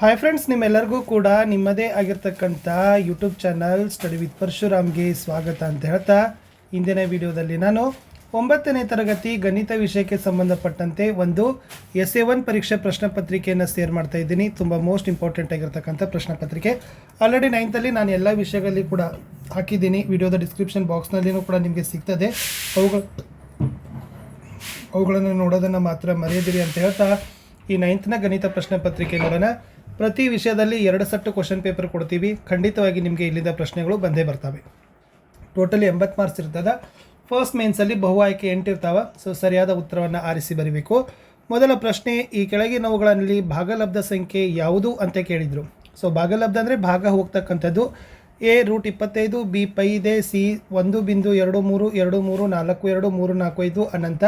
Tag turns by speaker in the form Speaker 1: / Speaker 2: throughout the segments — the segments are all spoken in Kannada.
Speaker 1: ಹಾಯ್ ಫ್ರೆಂಡ್ಸ್ ನಿಮ್ಮೆಲ್ಲರಿಗೂ ಕೂಡ ನಿಮ್ಮದೇ ಆಗಿರ್ತಕ್ಕಂಥ ಯೂಟ್ಯೂಬ್ ಚಾನಲ್ ಸ್ಟಡಿ ವಿತ್ ಪರಶುರಾಮ್ಗೆ ಸ್ವಾಗತ ಅಂತ ಹೇಳ್ತಾ, ಇಂದಿನ ವಿಡಿಯೋದಲ್ಲಿ ನಾನು ಒಂಬತ್ತನೇ ತರಗತಿ ಗಣಿತ ವಿಷಯಕ್ಕೆ ಸಂಬಂಧಪಟ್ಟಂತೆ ಒಂದು ಎಸ್ ಎ ಒನ್ ಪರೀಕ್ಷೆ ಪ್ರಶ್ನೆ ಪತ್ರಿಕೆಯನ್ನು ಸೇರ್ ಮಾಡ್ತಾ ಇದ್ದೀನಿ. ತುಂಬ ಮೋಸ್ಟ್ ಇಂಪಾರ್ಟೆಂಟ್ ಆಗಿರ್ತಕ್ಕಂಥ ಪ್ರಶ್ನೆ ಪತ್ರಿಕೆ. ಆಲ್ರೆಡಿ ನೈನ್ತಲ್ಲಿ ನಾನು ಎಲ್ಲ ವಿಷಯಗಳಲ್ಲಿ ಕೂಡ ಹಾಕಿದ್ದೀನಿ. ವಿಡಿಯೋದ ಡಿಸ್ಕ್ರಿಪ್ಷನ್ ಬಾಕ್ಸ್ನಲ್ಲಿಯೂ ಕೂಡ ನಿಮಗೆ ಸಿಗ್ತದೆ. ಅವುಗಳ, ಅವುಗಳನ್ನು ನೋಡೋದನ್ನು ಮಾತ್ರ ಮರೆಯದಿರಿ ಅಂತ ಹೇಳ್ತಾ, ಈ ನೈನ್ತ್ನ ಗಣಿತ ಪ್ರಶ್ನೆ ಪತ್ರಿಕೆ ನೋಡೋಣ. ಪ್ರತಿ ವಿಷಯದಲ್ಲಿ ಎರಡು ಸಟ್ಟು ಕ್ವಶನ್ ಪೇಪರ್ ಕೊಡ್ತೀವಿ. ಖಂಡಿತವಾಗಿ ನಿಮಗೆ ಇಲ್ಲಿದ್ದ ಪ್ರಶ್ನೆಗಳು ಬಂದೇ ಬರ್ತವೆ. ಟೋಟಲಿ ಎಂಬತ್ತು ಮಾರ್ಕ್ಸ್ ಇರ್ತದೆ. ಫಸ್ಟ್ ಮೇನ್ಸಲ್ಲಿ ಬಹು ಆಯ್ಕೆ ಎಂಟು ಇರ್ತಾವೆ. ಸೊ ಸರಿಯಾದ ಉತ್ತರವನ್ನು ಆರಿಸಿ ಬರೀಬೇಕು. ಮೊದಲ ಪ್ರಶ್ನೆ, ಈ ಕೆಳಗಿನವುಗಳಲ್ಲಿ ಭಾಗಲಬ್ಧ ಸಂಖ್ಯೆ ಯಾವುದು ಅಂತ ಕೇಳಿದರು. ಸೊ ಭಾಗಲಬ್ಧ ಅಂದರೆ ಭಾಗ ಹೋಗ್ತಕ್ಕಂಥದ್ದು. ಎ ರೂಟ್ ಇಪ್ಪತ್ತೈದು, ಬಿ ಪೈ ಇದೆ, ಸಿ ಒಂದು ಬಿಂದು ಎರಡು ಮೂರು ಎರಡು ಮೂರು ನಾಲ್ಕು, ಎರಡು ಮೂರು ನಾಲ್ಕು ಐದು ಅನಂತ,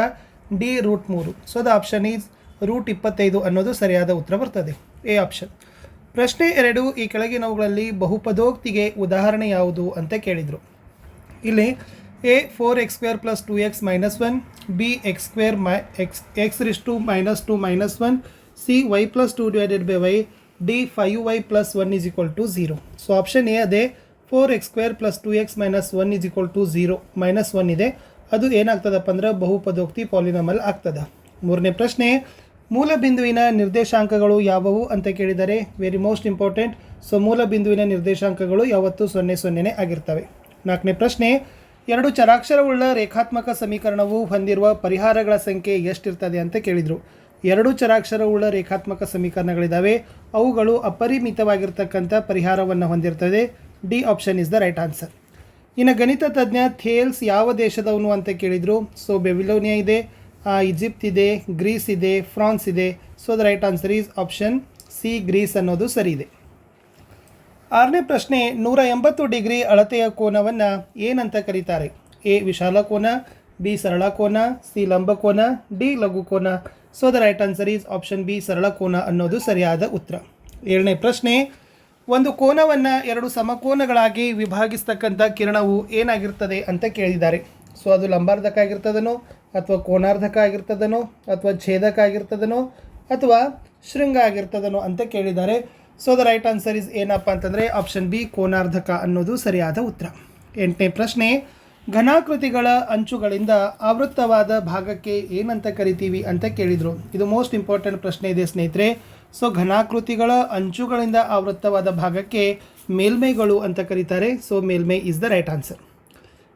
Speaker 1: ಡಿ ರೂಟ್ ಮೂರು. So the option is root ಇಪ್ಪತ್ತೈದು ಅನ್ನೋದು ಸರಿಯಾದ ಉತ್ತರ ಬರ್ತದೆ. ಎ ಆಪ್ಷನ್ ಪ್ರಶ್ನೆ ಎರಡು ಈ ಕೆಳಗಿನವುಗಳಲ್ಲಿ ಬಹುಪದೋಕ್ತಿಗೆ ಉದಾಹರಣೆ ಯಾವುದು ಅಂತ ಕೇಳಿದರು. ಇಲ್ಲಿ A four x square plus two x minus one, B x square my x x raise to minus two minus one, C y plus two divided by y, D five y plus one is equal to zero. So option A ಅದೇ, four x square plus two x minus one is equal to zero, minus one ಇದೆ. ಅದು ಏನಾಗ್ತದಪ್ಪ ಅಂದ್ರೆ ಬಹುಪದೋಕ್ತಿ ಪಾಲಿನಮಲ್ ಆಗ್ತದೆ. ಮೂರನೇ ಪ್ರಶ್ನೆ ಮೂಲ ಬಿಂದುವಿನ ನಿರ್ದೇಶಾಂಕಗಳು ಯಾವುವು ಅಂತ ಕೇಳಿದರೆ ವೆರಿ ಮೋಸ್ಟ್ ಇಂಪಾರ್ಟೆಂಟ್. ಸೊ ಮೂಲ ಬಿಂದುವಿನ ನಿರ್ದೇಶಾಂಕಗಳು ಯಾವತ್ತೂ ಸೊನ್ನೆ ಸೊನ್ನೆನೇ ಆಗಿರ್ತವೆ. ನಾಲ್ಕನೇ ಪ್ರಶ್ನೆ, ಎರಡು ಚರಾಕ್ಷರವುಳ್ಳ ರೇಖಾತ್ಮಕ ಸಮೀಕರಣವು ಹೊಂದಿರುವ ಪರಿಹಾರಗಳ ಸಂಖ್ಯೆ ಎಷ್ಟಿರ್ತದೆ ಅಂತ ಕೇಳಿದರು. ಎರಡು ಚರಾಕ್ಷರವುಳ್ಳ ರೇಖಾತ್ಮಕ ಸಮೀಕರಣಗಳಿದ್ದಾವೆ ಅವುಗಳು ಅಪರಿಮಿತವಾಗಿರ್ತಕ್ಕಂಥ ಪರಿಹಾರವನ್ನು ಹೊಂದಿರ್ತದೆ. D option is the right answer. ಇನ್ನು ಗಣಿತ ತಜ್ಞ ಥೇಲ್ಸ್ ಯಾವ ದೇಶದವನು ಅಂತ ಕೇಳಿದರು. ಸೊ, ಬೆವಿಲೋನಿಯಾ ಇದೆ. ಈಜಿಪ್ಟ್ ಇದೆ, ಗ್ರೀಸ್ ಇದೆ, ಫ್ರಾನ್ಸ್ ಇದೆ. So the right answer is option C Greece ಅನ್ನೋದು ಸರಿ ಇದೆ. ಆರನೇ ಪ್ರಶ್ನೆ, ನೂರ ಎಂಬತ್ತು ಡಿಗ್ರಿ ಅಳತೆಯ ಕೋನವನ್ನು ಏನಂತ ಕರೀತಾರೆ? ಎ, ವಿಶಾಲ ಕೋನ, ಬಿ, ಸರಳ ಕೋನ, ಸಿ, ಲಂಬ ಕೋನ, ಡಿ, ಲಘು ಕೋನ. So the right answer is option B ಸರಳ ಕೋನ ಅನ್ನೋದು ಸರಿಯಾದ ಉತ್ತರ. ಏಳನೇ ಪ್ರಶ್ನೆ, ಒಂದು ಕೋನವನ್ನು ಎರಡು ಸಮಕೋನಗಳಾಗಿ ವಿಭಾಗಿಸ್ತಕ್ಕಂಥ ಕಿರಣವು ಏನಾಗಿರ್ತದೆ ಅಂತ ಕೇಳಿದ್ದಾರೆ. ಸೊ ಅದು ಲಂಬಾರ್ಧಕ ಆಗಿರ್ತದನೋ ಅಥವಾ ಕೋನಾರ್ಧಕ ಆಗಿರ್ತದನೋ ಅಥವಾ ಛೇದಕ ಆಗಿರ್ತದನೋ ಅಥವಾ ಶೃಂಗ ಆಗಿರ್ತದನೋ ಅಂತ ಕೇಳಿದ್ದಾರೆ. So the right answer is ಏನಪ್ಪ ಅಂತಂದರೆ ಆಪ್ಷನ್ ಬಿ ಕೋನಾರ್ಧಕ ಅನ್ನೋದು ಸರಿಯಾದ ಉತ್ತರ. ಎಂಟನೇ ಪ್ರಶ್ನೆ, ಘನಾಕೃತಿಗಳ ಅಂಚುಗಳಿಂದ ಆವೃತ್ತವಾದ ಭಾಗಕ್ಕೆ ಏನಂತ ಕರಿತೀವಿ ಅಂತ ಕೇಳಿದರು. ಇದು ಮೋಸ್ಟ್ ಇಂಪಾರ್ಟೆಂಟ್ ಪ್ರಶ್ನೆ ಇದೆ ಸ್ನೇಹಿತರೆ. ಸೊ ಘನಾಕೃತಿಗಳ ಅಂಚುಗಳಿಂದ ಆವೃತ್ತವಾದ ಭಾಗಕ್ಕೆ ಮೇಲ್ಮೈಗಳು ಅಂತ ಕರೀತಾರೆ. ಸೊ ಮೇಲ್ಮೈ ಇಸ್ ದ ರೈಟ್ ಆನ್ಸರ್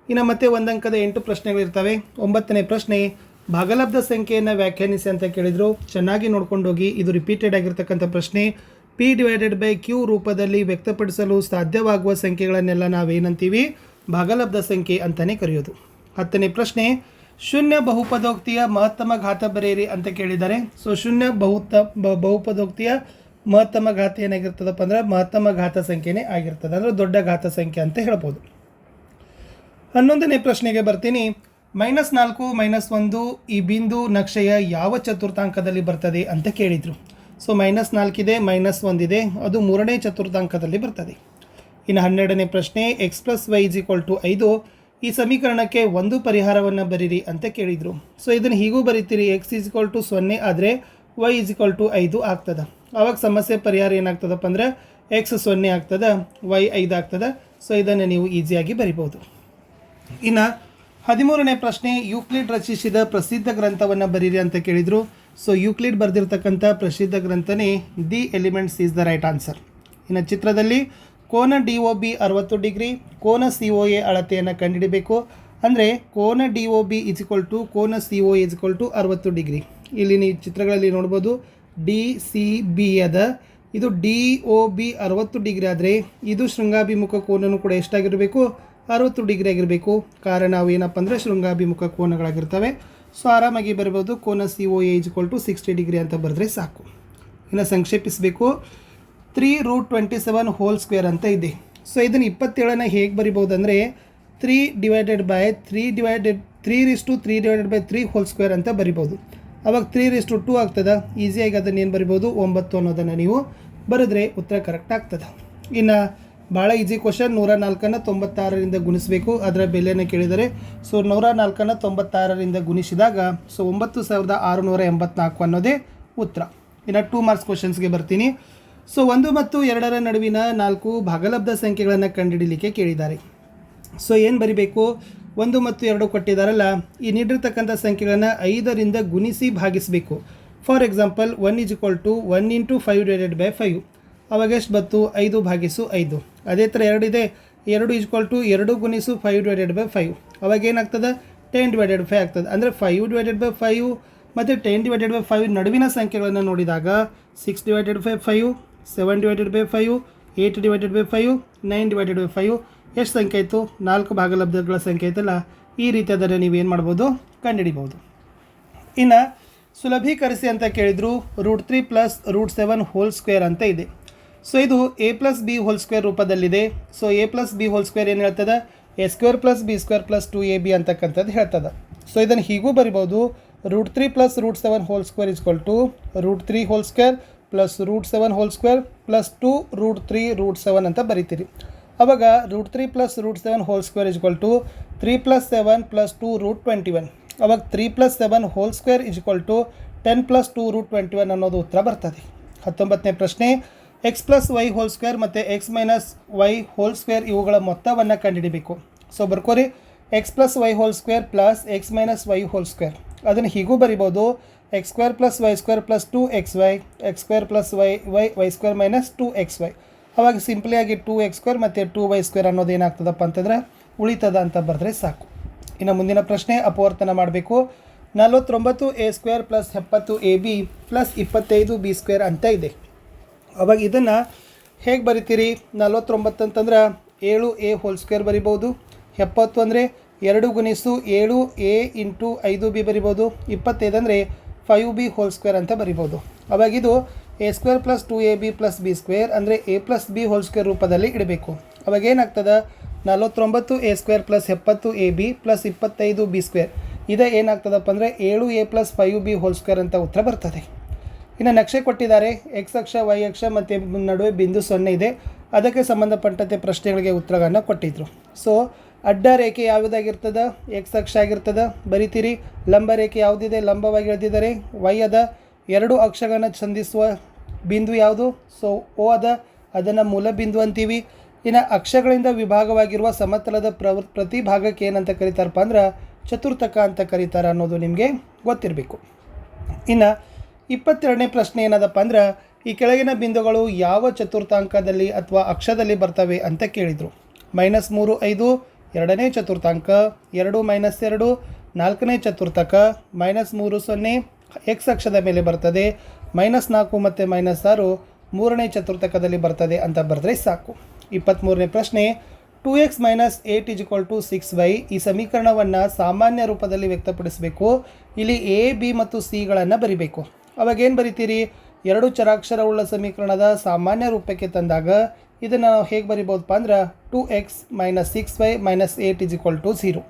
Speaker 1: ಇನ್ನು ಮತ್ತೆ ಒಂದಂಕದ ಎಂಟು ಪ್ರಶ್ನೆಗಳಿರ್ತವೆ. ಒಂಬತ್ತನೇ ಪ್ರಶ್ನೆ, ಭಾಗಲಬ್ಧ ಸಂಖ್ಯೆಯನ್ನು ವ್ಯಾಖ್ಯಾನಿಸಿ ಅಂತ ಕೇಳಿದರು. ಚೆನ್ನಾಗಿ ನೋಡ್ಕೊಂಡು ಹೋಗಿ ಇದು ರಿಪೀಟೆಡ್ ಆಗಿರ್ತಕ್ಕಂಥ ಪ್ರಶ್ನೆ. ಪಿ ಡಿವೈಡೆಡ್ ಬೈ ಕ್ಯೂ ರೂಪದಲ್ಲಿ ವ್ಯಕ್ತಪಡಿಸಲು ಸಾಧ್ಯವಾಗುವ ಸಂಖ್ಯೆಗಳನ್ನೆಲ್ಲ ನಾವೇನಂತೀವಿ? ಭಾಗಲಬ್ಧ ಸಂಖ್ಯೆ ಅಂತಲೇ ಕರೆಯೋದು. ಹತ್ತನೇ ಪ್ರಶ್ನೆ, ಶೂನ್ಯ ಬಹುಪದೋಕ್ತಿಯ ಮಹತ್ತಮ ಘಾತ ಬರೆಯಿರಿ ಅಂತ ಕೇಳಿದ್ದಾರೆ. ಸೊ ಶೂನ್ಯ ಬಹುತ ಬಹುಪದೋಕ್ತಿಯ ಮಹತ್ತಮ ಘಾತ ಏನಾಗಿರ್ತದಪ್ಪ ಅಂದ್ರೆ ಮಹತ್ತಮ ಘಾತ ಸಂಖ್ಯೆನೇ ಆಗಿರ್ತದೆ. ಅಂದರೆ ದೊಡ್ಡ ಘಾತ ಸಂಖ್ಯೆ ಅಂತ ಹೇಳ್ಬೋದು. ಹನ್ನೊಂದನೇ ಪ್ರಶ್ನೆಗೆ ಬರ್ತೀನಿ. ಮೈನಸ್ ನಾಲ್ಕು, ಮೈನಸ್ ಒಂದು ಈ ಬಿಂದು ನಕ್ಷೆಯ ಯಾವ ಚತುರ್ಥಾಂಕದಲ್ಲಿ ಬರ್ತದೆ ಅಂತ ಕೇಳಿದರು. ಸೊ, ಮೈನಸ್ ನಾಲ್ಕಿದೆ, ಮೈನಸ್ ಒಂದಿದೆ, ಅದು ಮೂರನೇ ಚತುರ್ಥಾಂಕದಲ್ಲಿ ಬರ್ತದೆ. ಇನ್ನು ಹನ್ನೆರಡನೇ ಪ್ರಶ್ನೆ x plus y is equal to ಐದು. ಈ ಸಮೀಕರಣಕ್ಕೆ ಒಂದು ಪರಿಹಾರವನ್ನು ಬರೀರಿ ಅಂತ ಕೇಳಿದರು. ಸೊ, ಇದನ್ನು ಹೀಗೂ ಬರೀತೀರಿ ಎಕ್ಸ್ ಈಸ್ ಈಕ್ವಲ್ ಟು ಸೊನ್ನೆ ಆದರೆ ವೈ ಇಸ್ ಈಕ್ವಲ್ ಟು ಐದು ಆಗ್ತದೆ. ಆವಾಗ ಸಮಸ್ಯೆ ಪರಿಹಾರ ಏನಾಗ್ತದಪ್ಪ ಅಂದ್ರೆ ಎಕ್ಸ್ ಸೊನ್ನೆ ಆಗ್ತದೆ ವೈ ಐದು ಆಗ್ತದೆ. ಸೊ, ಇದನ್ನು ನೀವು ಈಸಿಯಾಗಿ ಬರಿಬೋದು ಇನ್ನು ಹದಿಮೂರನೇ ಪ್ರಶ್ನೆ, ಯೂಕ್ಲಿಡ್ ರಚಿಸಿದ ಪ್ರಸಿದ್ಧ ಗ್ರಂಥವನ್ನು ಬರೀರಿ ಅಂತ ಕೇಳಿದರು. ಸೊ ಯೂಕ್ಲಿಡ್ ಬರೆದಿರ್ತಕ್ಕಂಥ ಪ್ರಸಿದ್ಧ ಗ್ರಂಥನೇ the elements is the right answer. ಇನ್ನು ಚಿತ್ರದಲ್ಲಿ ಕೋನ ಡಿ ಒ ಬಿ ಅರವತ್ತು ಡಿಗ್ರಿ, ಕೋನ ಸಿ ಒ ಎ ಅಳತೆಯನ್ನು ಕಂಡುಹಿಡಬೇಕು ಅಂದರೆ, ಕೋನ D O B is equal to ಕೋನ C O is equal to ಅರವತ್ತು ಡಿಗ್ರಿ. ಇಲ್ಲಿ ನೀವು ಚಿತ್ರಗಳಲ್ಲಿ ನೋಡ್ಬೋದು, ಡಿ ಸಿ ಬಿ ಅದ. ಇದು ಡಿ ಒ ಬಿ ಅರವತ್ತು ಡಿಗ್ರಿ ಆದರೆ, ಇದು ಶೃಂಗಾಭಿಮುಖ ಕೋನನು ಕೂಡ ಎಷ್ಟಾಗಿರಬೇಕು? ಅರವತ್ತು ಡಿಗ್ರಿ ಆಗಿರಬೇಕು. ಕಾರಣ ಅವು ಏನಪ್ಪ ಅಂದರೆ ಶೃಂಗಾಭಿಮುಖ ಕೋನಗಳಾಗಿರ್ತವೆ. ಸೊ ಆರಾಮಾಗಿ ಬರ್ಬೋದು. ಕೋನ C O A is equal to sixty degree ಅಂತ ಬರೆದ್ರೆ ಸಾಕು. ಇನ್ನು ಸಂಕ್ಷೇಪಿಸಬೇಕು. Three root twenty seven whole square ಅಂತ ಇದೆ. ಸೊ ಇದನ್ನು ಇಪ್ಪತ್ತೇಳನ ಹೇಗೆ ಬರಿಬೋದು ಅಂದರೆ three divided by three divided three raise to three divided by three whole square ಅಂತ ಬರಿಬೋದು. ಅವಾಗ ತ್ರೀ ರಿಸ್ ಟು ಟೂ ಆಗ್ತದೆ? ಈಸಿಯಾಗಿ ಅದನ್ನು ಏನು ಬರಿಬೋದು? ಒಂಬತ್ತು ಅನ್ನೋದನ್ನು ನೀವು ಬರೆದ್ರೆ ಉತ್ತರ ಕರೆಕ್ಟ್ ಆಗ್ತದೆ. ಇನ್ನು ಭಾಳ ಈಸಿ ಕ್ವಶನ್ ನೂರ ನಾಲ್ಕನ್ನು ತೊಂಬತ್ತಾರರಿಂದ ಗುಣಿಸಬೇಕು. ಅದರ ಬೆಲೆಯನ್ನು ಕೇಳಿದರೆ ಸೊ ನೂರ ನಾಲ್ಕನ್ನು ತೊಂಬತ್ತಾರರಿಂದ ಗುಣಿಸಿದಾಗ ಸೊ ಒಂಬತ್ತು ಸಾವಿರದ ಆರುನೂರ ಎಂಬತ್ನಾಲ್ಕು ಅನ್ನೋದೇ ಉತ್ತರ. ಇನ್ನು ಟೂ ಮಾರ್ಕ್ಸ್ ಕ್ವಶನ್ಸ್ಗೆ ಬರ್ತೀನಿ. ಸೊ ಒಂದು ಮತ್ತು ಎರಡರ ನಡುವಿನ ನಾಲ್ಕು ಭಾಗಲಬ್ಧ ಸಂಖ್ಯೆಗಳನ್ನು ಕಂಡುಹಿಡಲಿಕ್ಕೆ ಕೇಳಿದ್ದಾರೆ. ಸೊ ಏನು ಬರಿಬೇಕು? ಒಂದು ಮತ್ತು ಎರಡು ಕೊಟ್ಟಿದ್ದಾರಲ್ಲ, ಈ ನೀಡಿರ್ತಕ್ಕಂಥ ಸಂಖ್ಯೆಗಳನ್ನು ಐದರಿಂದ ಗುಣಿಸಿ ಭಾಗಿಸಬೇಕು. For example one is equal to one into five divided by five ಅವಾಗ ಎಷ್ಟು ಬತ್ತು ಐದು ಭಾಗಿಸು ಐದು. ಅದೇ ಥರ ಎರಡಿದೆ ಎರಡು ಈಜ್ವಲ್ ಟು ಎರಡು ಗುಣಿಸು ಫೈವ್ ಡಿವೈಡೆಡ್ ಬೈ ಫೈವ್ ಅವಾಗ ಏನಾಗ್ತದೆ? ಟೆನ್ ಡಿವೈಡೆಡ್ ಫೈವ್ ಆಗ್ತದೆ. ಅಂದರೆ ಫೈವ್ ಡಿವೈಡೆಡ್ ಬೈ ಫೈವ್ ಮತ್ತು ಟೆನ್ ಡಿವೈಡೆಡ್ ಬೈ ಫೈವ್ ನಡುವಿನ ಸಂಖ್ಯೆಗಳನ್ನು ನೋಡಿದಾಗ six divided by five seven divided by five eight divided by five nine divided by five ಎಷ್ಟು ಸಂಖ್ಯೆ ಇತ್ತು ನಾಲ್ಕು ಭಾಗಲಬ್ಧಗಳ ಸಂಖ್ಯೆ ಇತ್ತಲ್ಲ ಈ ರೀತಿಯಾದರೆ ನೀವೇನು ಮಾಡ್ಬೋದು? ಕಂಡುಹಿಡಿಬೋದು. ಇನ್ನು ಸುಲಭೀಕರಿಸಿ ಅಂತ ಕೇಳಿದ್ರು root three plus root seven whole square ಅಂತ ಇದೆ. ಸೊ ಇದು A plus B whole square ರೂಪದಲ್ಲಿದೆ. So A plus B whole square ಏನು ಹೇಳ್ತದೆ? A square plus B square plus two A B ಅಂತಕ್ಕಂಥದ್ದು ಹೇಳ್ತದೆ. ಸೊ ಇದನ್ನು ಹೀಗೂ ಬರಿಬೋದು. Root three plus root seven whole square is equal to root three whole square plus root seven whole square plus two root three root seven ಅಂತ ಬರಿತೀರಿ. ಅವಾಗ root three plus root seven whole square is equal to three plus seven plus two root twenty one ಅವಾಗ three plus seven whole square is equal to ten plus two root twenty one ಅನ್ನೋದು ಉತ್ತರ ಬರ್ತದೆ. ಹತ್ತೊಂಬತ್ತನೇ ಪ್ರಶ್ನೆ x plus y whole square ಮತ್ತು x minus y whole square ಇವುಗಳ ಮೊತ್ತವನ್ನು ಕಂಡುಹಿಡಿಬೇಕು. So ಬರ್ಕೋರಿ. X plus y whole square plus x minus y whole square ಅದನ್ನು ಹೀಗೂ ಬರಿಬೋದು. X square plus y square plus two x y x square plus y y y square minus two x y ಅವಾಗ ಸಿಂಪ್ಲಿಯಾಗಿ ಟು ಎಕ್ಸ್ ಸ್ಕ್ವೇರ್ ಮತ್ತು ಟು ವೈ ಸ್ಕ್ವೇರ್ ಅನ್ನೋದು ಏನಾಗ್ತದಪ್ಪ ಅಂತಂದ್ರೆ ಉಳಿತದ ಅಂತ ಬರೆದ್ರೆ ಸಾಕು. ಇನ್ನು ಮುಂದಿನ ಪ್ರಶ್ನೆ ಅಪವರ್ತನ ಮಾಡಬೇಕು. ನಲವತ್ತೊಂಬತ್ತು ಎ ಸ್ಕ್ವೇರ್ ಪ್ಲಸ್ ಎಪ್ಪತ್ತು ಎ ಬಿ ಪ್ಲಸ್ ಇಪ್ಪತ್ತೈದು ಬಿ ಸ್ಕ್ವೇರ್ ಅಂತ ಇದೆ. ಅವಾಗ ಇದನ್ನು ಹೇಗೆ ಬರಿತೀರಿ? ನಲ್ವತ್ತೊಂಬತ್ತು ಅಂತಂದ್ರೆ ಏಳು ಎ ಹೋಲ್ ಸ್ಕ್ವೇರ್ ಬರಿಬೋದು ಎಪ್ಪತ್ತು ಅಂದರೆ ಎರಡು ಗುಣಿಸು ಏಳು ಎ ಇಂಟು ಐದು ಬಿ ಬರಿಬೋದು ಇಪ್ಪತ್ತೈದು ಅಂದರೆ ಫೈವ್ ಬಿ ಹೋಲ್ ಸ್ಕ್ವೇರ್ ಅಂತ ಬರಿಬೋದು ಅವಾಗ ಇದು A square plus two A B plus B square ಅಂದರೆ A plus B whole square ರೂಪದಲ್ಲಿ ಇಡಬೇಕು. ಅವಾಗ ಏನಾಗ್ತದೆ? ನಲವತ್ತೊಂಬತ್ತು ಎ ಸ್ಕ್ವೇರ್ ಪ್ಲಸ್ ಎಪ್ಪತ್ತು ಎ ಬಿ ಪ್ಲಸ್ ಇಪ್ಪತ್ತೈದು ಬಿ ಸ್ಕ್ವೇರ್ ಇದೇ ಏನಾಗ್ತದಪ್ಪ ಅಂದರೆ ಏಳು A plus five B whole square ಅಂತ ಉತ್ತರ ಬರ್ತದೆ. ಇನ್ನು ನಕ್ಷೆ ಕೊಟ್ಟಿದ್ದಾರೆ ಎಕ್ಸ್ ಅಕ್ಷ ವೈ ಅಕ್ಷ ಮತ್ತು ನಡುವೆ ಬಿಂದು ಸೊನ್ನೆ ಇದೆ. ಅದಕ್ಕೆ ಸಂಬಂಧಪಟ್ಟಂತೆ ಪ್ರಶ್ನೆಗಳಿಗೆ ಉತ್ತರಗಳನ್ನು ಕೊಟ್ಟಿದ್ರು. ಸೊ ಅಡ್ಡ ರೇಖೆ ಯಾವುದಾಗಿರ್ತದೆ? ಎಕ್ಸ್ ಅಕ್ಷ ಆಗಿರ್ತದೆ? ಬರಿತೀರಿ. ಲಂಬ ರೇಖೆ ಯಾವುದಿದೆ? ಲಂಬವಾಗಿ ಎಳೆದಿದ್ದಾರೆ. ವೈ ಅದ ಎರಡು ಅಕ್ಷಗಳನ್ನು ಸಂಧಿಸುವ ಬಿಂದು ಯಾವುದು? ಸೊ ಓ ಅದ ಅದನ್ನು ಮೂಲ ಬಿಂದು ಅಂತೀವಿ. ಇನ್ನು ಅಕ್ಷಗಳಿಂದ ವಿಭಾಗವಾಗಿರುವ ಸಮತಲದ ಪ್ರವೃ, ಪ್ರತಿ ಭಾಗಕ್ಕೆ ಏನಂತ ಕರೀತಾರಪ್ಪ ಅಂದ್ರೆ ಚತುರ್ಥಕ ಅಂತ ಕರೀತಾರೆ ಅನ್ನೋದು ನಿಮಗೆ ಗೊತ್ತಿರಬೇಕು. ಇನ್ನು ಇಪ್ಪತ್ತೆರಡನೇ ಪ್ರಶ್ನೆ ಏನದಪ್ಪ ಅಂದ್ರೆ, ಈ ಕೆಳಗಿನ ಬಿಂದುಗಳು ಯಾವ ಚತುರ್ಥಾಂಕದಲ್ಲಿ ಅಥವಾ ಅಕ್ಷದಲ್ಲಿ ಬರ್ತವೆ ಅಂತ ಕೇಳಿದರು. ಮೈನಸ್ ಮೂರು ಐದು, ಎರಡನೇ ಚತುರ್ಥಾಂಕ, ಎರಡು ಮೈನಸ್ ಎರಡು, ನಾಲ್ಕನೇ ಚತುರ್ಥಕ, ಮೈನಸ್ ಮೂರು ಸೊನ್ನೆ ಎಕ್ಸ್ ಅಕ್ಷದ ಮೇಲೆ ಬರ್ತದೆ, ಮೈನಸ್ ನಾಲ್ಕು ಮತ್ತು ಮೈನಸ್ ಆರು, ಮೂರನೇ ಚತುರ್ಥಕದಲ್ಲಿ ಬರ್ತದೆ ಅಂತ ಬರೆದ್ರೆ ಸಾಕು. ಇಪ್ಪತ್ತ್ಮೂರನೇ ಪ್ರಶ್ನೆ two x minus eight is equal to six y ಈ ಸಮೀಕರಣವನ್ನು ಸಾಮಾನ್ಯ ರೂಪದಲ್ಲಿ ವ್ಯಕ್ತಪಡಿಸಬೇಕು. ಇಲ್ಲಿ ಎ ಬಿ ಮತ್ತು ಸಿಗಳನ್ನು ಬರಿಬೇಕು. ಅವಾಗ ಏನು ಬರಿತೀರಿ? ಎರಡು ಚರಾಕ್ಷರವುಳ್ಳ ಸಮೀಕರಣದ ಸಾಮಾನ್ಯ ರೂಪಕ್ಕೆ ತಂದಾಗ ಇದನ್ನು ನಾವು ಹೇಗೆ ಬರಿಬೋದಪ್ಪ ಅಂದ್ರೆ two x minus six y minus eight is equal to zero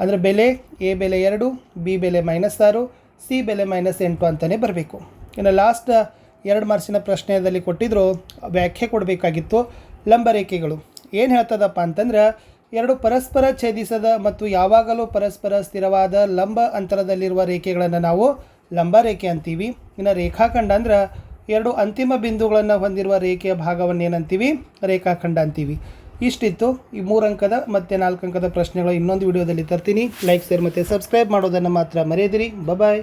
Speaker 1: ಅಂದರೆ ಬೆಲೆ, ಎ ಬೆಲೆ ಎರಡು, ಬಿ ಬೆಲೆ ಮೈನಸ್ ಆರು, ಸಿ ಬೆಲೆ ಮೈನಸ್ ಎಂಟು ಅಂತಲೇ ಬರಬೇಕು. ಇನ್ನು ಲಾಸ್ಟ್ ಎರಡು ಮಾರ್ಕ್ಸಿನ ಪ್ರಶ್ನೆಯಲ್ಲಿ ಕೊಟ್ಟಿದ್ರು, ವ್ಯಾಖ್ಯೆ ಕೊಡಬೇಕಾಗಿತ್ತು, ಲಂಬ ರೇಖೆಗಳು. ಏನು ಹೇಳ್ತದಪ್ಪ ಅಂತಂದ್ರೆ ಎರಡು ಪರಸ್ಪರ ಛೇದಿಸದ ಮತ್ತು ಯಾವಾಗಲೂ ಪರಸ್ಪರ ಸ್ಥಿರವಾದ ಲಂಬ ಅಂತರದಲ್ಲಿರುವ ರೇಖೆಗಳನ್ನು ನಾವು ಲಂಬ ರೇಖೆ ಅಂತೀವಿ. ಇನ್ನು ರೇಖಾಖಂಡ ಅಂದ್ರೆ ಎರಡು ಅಂತಿಮ ಬಿಂದುಗಳನ್ನು ಹೊಂದಿರುವ ರೇಖೆಯ ಭಾಗವನ್ನು ಏನಂತೀವಿ ರೇಖಾಖಂಡ ಅಂತೀವಿ. ಇಷ್ಟಿತ್ತು. ಈ ಮೂರು ಅಂಕದ ಮತ್ತು ನಾಲ್ಕು ಅಂಕದ ಪ್ರಶ್ನೆಗಳು ಇನ್ನೊಂದು ವಿಡಿಯೋದಲ್ಲಿ ತರ್ತೀನಿ. ಲೈಕ್, ಶೇರ್ ಮತ್ತು ಸಬ್ಸ್ಕ್ರೈಬ್ ಮಾಡೋದನ್ನು ಮಾತ್ರ ಮರೆಯದಿರಿ. ಬಾಯ್